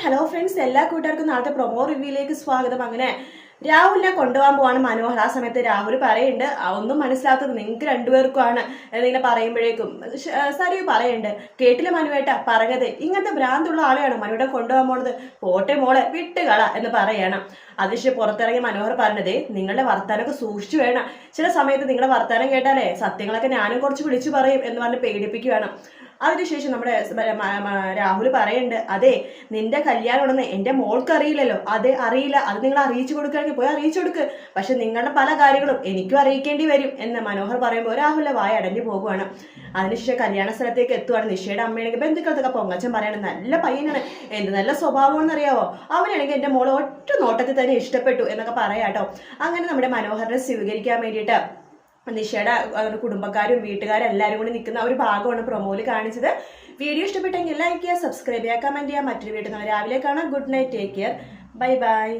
Hello friends എല്ലാ കൂട്ടുകാർക്കും നാളത്തെ പ്രൊമോ റിവ്യൂയിലേക്ക് സ്വാഗതം. അങ്ങനെ രാഹുലിനെ കൊണ്ടുപോകാൻ പോവാണ് മനോഹർ. ആ സമയത്ത് രാഹുൽ പറയുന്നുണ്ട് "ആ, ഒന്നും മനസ്സിലാത്തത് നിങ്ങൾക്ക് രണ്ടുപേർക്കുമാണ് എന്നിങ്ങനെ പറയുമ്പോഴേക്കും സരിയു പറയുന്നുണ്ട് കേട്ടില്ല മനുവേട്ട പറഞ്ഞത് ഇങ്ങനത്തെ ഭ്രാന്തുള്ള ആളെയാണ് മനുവേട്ട കൊണ്ടുപോകാൻ പോണത്? പോട്ടെ മോളെ വിട്ടുകള എന്ന് പറയണം. അതിശ് പുറത്തിറങ്ങി മനോഹർ പറഞ്ഞതേ നിങ്ങളുടെ വർത്താനമൊക്കെ സൂക്ഷിച്ചു വേണം. ചില സമയത്ത് നിങ്ങളുടെ വർത്താനം കേട്ടാലേ സത്യങ്ങളൊക്കെ ഞാനും കുറച്ച് വിളിച്ചു പറയും എന്ന് പറഞ്ഞ് പേടിപ്പിക്കുകയാണ്. അതിനുശേഷം നമ്മുടെ രാഹുൽ പറയുന്നുണ്ട് അതെ നിന്റെ കല്യാണം കല്യാണമാണെന്ന് എന്റെ മോൾക്ക് അറിയില്ലല്ലോ അതെ അറിയില്ല. അത് നിങ്ങൾ അറിയിച്ചു കൊടുക്കുകയാണെങ്കിൽ പോയി അറിയിച്ചു കൊടുക്ക്. പക്ഷെ നിങ്ങളുടെ പല കാര്യങ്ങളും എനിക്കും അറിയിക്കേണ്ടി വരും എന്ന് മനോഹർ പറയുമ്പോൾ രാഹുലിന്റെ വായ അടഞ്ഞു പോകുവാണ്. അതിനുശേഷം കല്യാണ സ്ഥലത്തേക്ക് എത്തുവാണ് നിഷയുടെ അമ്മയാണെങ്കിൽ ബന്ധുക്കൾക്കൊക്കെ പൊങ്ങച്ചൻ പറയണം നല്ല പയ്യനാണ്. എന്ത് നല്ല സ്വഭാവമാണെന്ന് അറിയാവോ അവനാണെങ്കിൽ എന്റെ മോളെ ഒറ്റ നോട്ടത്തിൽ തന്നെ ഇഷ്ടപ്പെട്ടു എന്നൊക്കെ പറയാട്ടോ. അങ്ങനെ നമ്മുടെ മനോഹരനെ സ്വീകരിക്കാൻ വേണ്ടിയിട്ട് നിഷയുടെ അവരുടെ കുടുംബക്കാരും വീട്ടുകാരും എല്ലാവരും കൂടി നിൽക്കുന്ന ഒരു ഭാഗമാണ് പ്രൊമോയിൽ കാണിച്ചത്. വീഡിയോ ഇഷ്ടപ്പെട്ടെങ്കിൽ ലൈക്ക് ചെയ്യുക സബ്സ്ക്രൈബ് ചെയ്യുക കമന്റ് ചെയ്യുക. മറ്റൊരു വീട്ടിൽ നിന്ന് രാവിലെ കാണാം. Good night take care bye bye